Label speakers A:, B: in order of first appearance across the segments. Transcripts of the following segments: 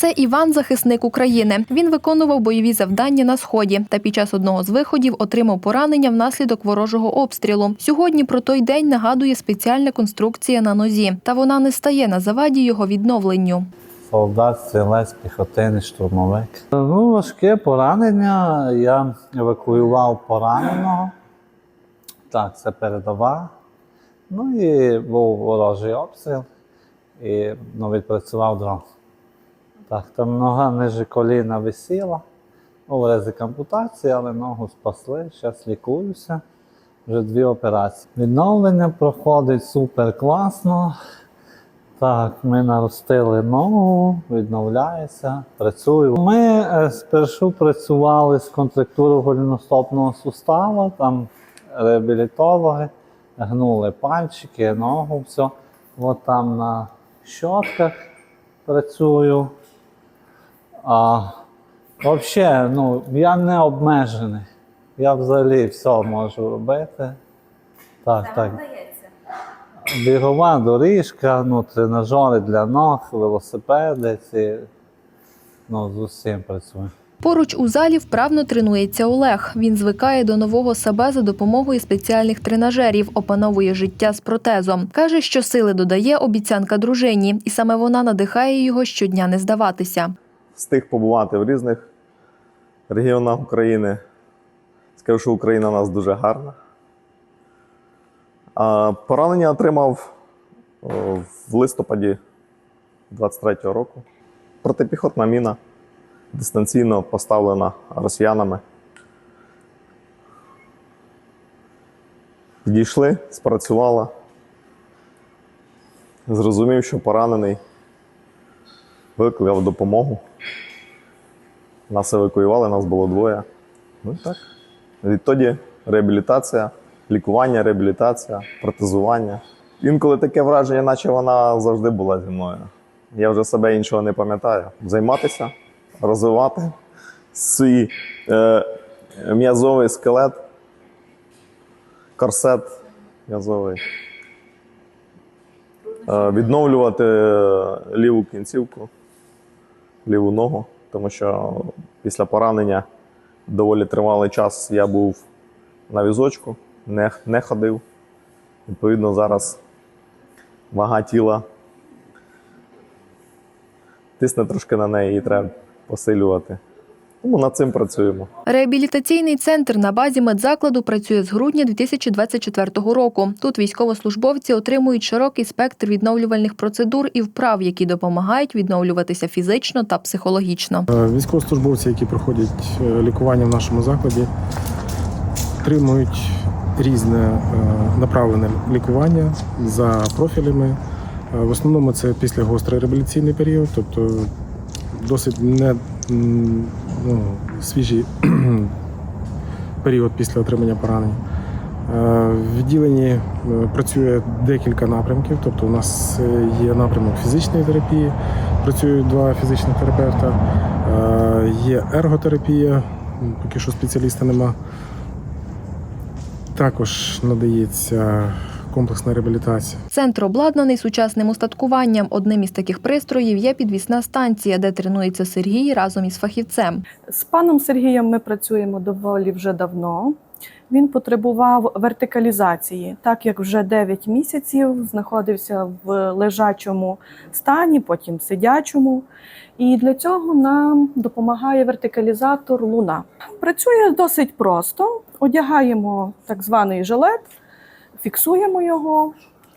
A: Це Іван, захисник України. Він виконував бойові завдання на сході та під час одного з виходів отримав поранення внаслідок ворожого обстрілу. Сьогодні про той день нагадує спеціальна конструкція на нозі, та вона не стає на заваді його відновленню.
B: Солдат, стрілець, піхотинець, штурмовик. Ну, важке поранення. Я евакуював пораненого. Так, це передова. Ну і був ворожий обстріл. І ну, відпрацював дрон. Так, там нога ниже коліна висіла. Був ризик ампутації, але ногу спасли. Зараз лікуюся. Вже дві операції. Відновлення проходить супер класно. Так, ми наростили ногу, відновляється, працюю. Ми е, спершу працювали з контрактурою голіностопного сустава, там реабілітологи, гнули пальчики, ногу, все. От там на щотках працюю. А взагалі, ну, я не обмежений. Я взагалі все можу робити. Так, так. Бігова доріжка, ну, тренажери для ног, велосипеди, ці, ну, з усім працюю.
A: Поруч у залі вправно тренується Олег. Він звикає до нового себе за допомогою спеціальних тренажерів, опановує життя з протезом. Каже, що сили додає обіцянка дружині, і саме вона надихає його щодня не здаватися.
C: Встиг побувати в різних регіонах України. Скажу, що Україна у нас дуже гарна. А поранення отримав в листопаді 23-го року. Протипіхотна міна дистанційно поставлена росіянами. Підійшли, спрацювала. Зрозумів, що поранений, викликав допомогу. Нас евакуювали, нас було двоє. Ну так. Відтоді реабілітація, лікування, реабілітація, протезування. Інколи таке враження, наче вона завжди була зі мною. Я вже себе іншого не пам'ятаю. Займатися, розвивати свій е, м'язовий скелет, корсет м'язовий. Е, відновлювати е, ліву кінцівку ліву ногу, тому що після поранення доволі тривалий час я був на візочку, не, не ходив. Відповідно, зараз вага тіла тисне трошки на неї і треба посилювати. Тому над цим працюємо.
A: Реабілітаційний центр на базі медзакладу працює з грудня 2024 року. Тут військовослужбовці отримують широкий спектр відновлювальних процедур і вправ, які допомагають відновлюватися фізично та психологічно.
D: Е, Військовослужбовці, які проходять е, лікування в нашому закладі, отримують різне е, направлене лікування за профілями. В основному це після гострий реабілітаційний період, тобто досить не ну, свіжий період після отримання поранень. Е, В відділенні е, працює декілька напрямків, тобто у нас е, є напрямок фізичної терапії, працюють два фізичних терапевта, є ерготерапія, поки що спеціаліста нема. Також надається комплексна реабілітація.
A: Центр обладнаний сучасним устаткуванням. Одним із таких пристроїв є підвісна станція, де тренується Сергій разом із фахівцем.
E: З паном Сергієм ми працюємо доволі вже давно. Він потребував вертикалізації, так як вже 9 місяців знаходився в лежачому стані, потім сидячому. І для цього нам допомагає вертикалізатор Луна. Працює досить просто. Одягаємо так званий жилет, фіксуємо його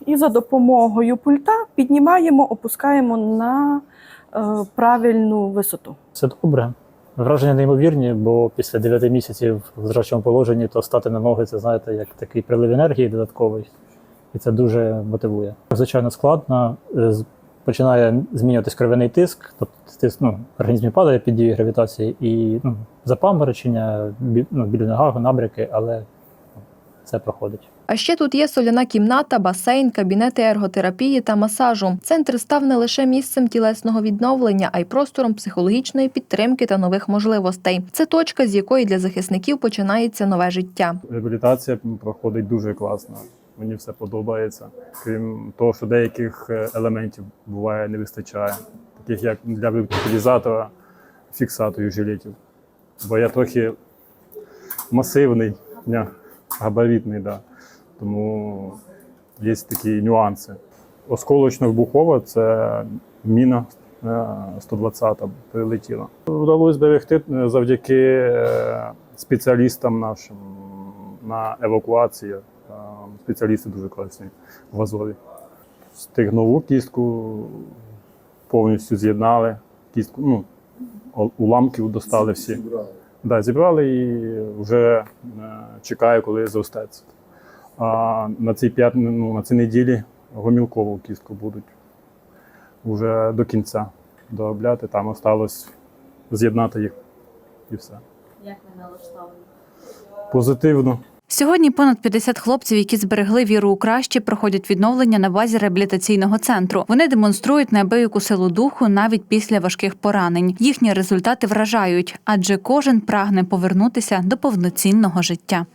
E: і за допомогою пульта піднімаємо, опускаємо на е, правильну висоту.
F: Все добре. Враження неймовірні, бо після 9 місяців в зрачому положенні то стати на ноги, це знаєте, як такий прилив енергії додатковий, і це дуже мотивує. Звичайно, складно. Е, Починає змінюватись кров'яний тиск, тобто тиск ну, в організмі падає під дією гравітації і ну, запаморочення, ну, біль в набряки, але це проходить.
A: А ще тут є соляна кімната, басейн, кабінети ерготерапії та масажу. Центр став не лише місцем тілесного відновлення, а й простором психологічної підтримки та нових можливостей. Це точка, з якої для захисників починається нове життя.
G: Реабілітація проходить дуже класно. Мені все подобається. Крім того, що деяких е, елементів буває не вистачає. таких як для вертикалізатора, фіксаторів жилетів. Бо я трохи масивний, габаритний, да. тому є такі нюанси. Осколочно-вибухова це міна е, 120 прилетіла. Вдалося зберегти е, завдяки е, спеціалістам нашим на евакуації. Е, Спеціалісти дуже класні в Азові. Стигнову кістку повністю з'єднали. Кістку, ну, уламків достали всі. Да, зібрали і вже е, чекаю, коли зростеться. А на цій п'ят... ну, на цій неділі гомілкову кістку будуть вже до кінця доробляти. Там осталось з'єднати їх і все.
H: Як ви налаштовані?
G: Позитивно.
I: Сьогодні понад 50 хлопців, які зберегли віру у краще, проходять відновлення на базі реабілітаційного центру. Вони демонструють неабияку силу духу навіть після важких поранень. Їхні результати вражають, адже кожен прагне повернутися до повноцінного життя.